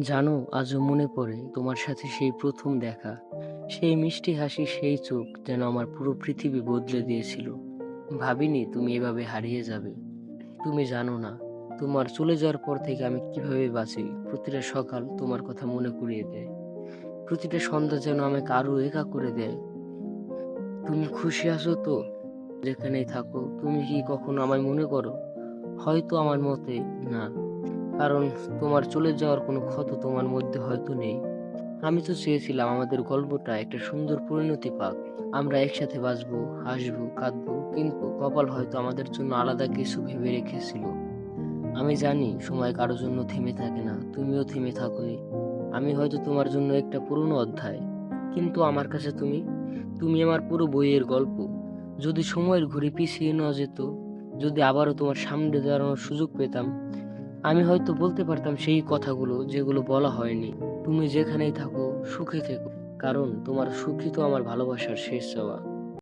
জানো, আজও মনে পড়ে তোমার সাথে সেই প্রথম দেখা। সেই মিষ্টি হাসি, সেই চোখ যেন আমার পুরো পৃথিবী বদলে দিয়েছিল। ভাবিনি তুমি এভাবে হারিয়ে যাবে। তুমি জানো না, তোমার চলে যাওয়ার পর থেকে আমি কীভাবে বাঁচি। প্রতিটা সকাল তোমার কথা মনে করিয়ে দেয়। প্রতিটা সন্ধ্যা যেন আমাকে আরও একা করে দেয়। তুমি খুশি আছো তো? যেখানেই থাকো, তুমি কি কখনো আমায় মনে করো? হয়তো আমার মতে না। কারণ তোমার চলে যাওয়ার কোনো ক্ষত তোমার মধ্যে হয়তো নেই। আমি তো চেয়েছিলাম আমাদের গল্পটা একটা সুন্দর পরিণতি পাক। আমরা একসাথে বাঁচবো, হাসবো, কাঁদবো, কিন্তু কপাল হয়তো আমাদের জন্য আলাদা কিছু ভেবে রেখেছিল। আমি জানি সময় কারোর জন্য থেমে থাকে না, তুমিও থেমে থাকোনি। আমি হয়তো তোমার জন্য একটা পুরনো অধ্যায়। কিন্তু আমার কাছে তুমি তুমি আমার পুরো বইয়ের গল্প। যদি সময়ের ঘুরে পিছিয়ে নেওয়া যেত, যদি আবারও তোমার সামনে দাঁড়ানোর সুযোগ পেতাম আমি হয়তো বলতে পারতাম সেই কথাগুলো যেগুলো বলা হয়নি। তুমি যেখানেই থাকো, সুখে থেকো। কারণ তোমার সুখী তো আমার ভালোবাসার শেষ চাওয়া।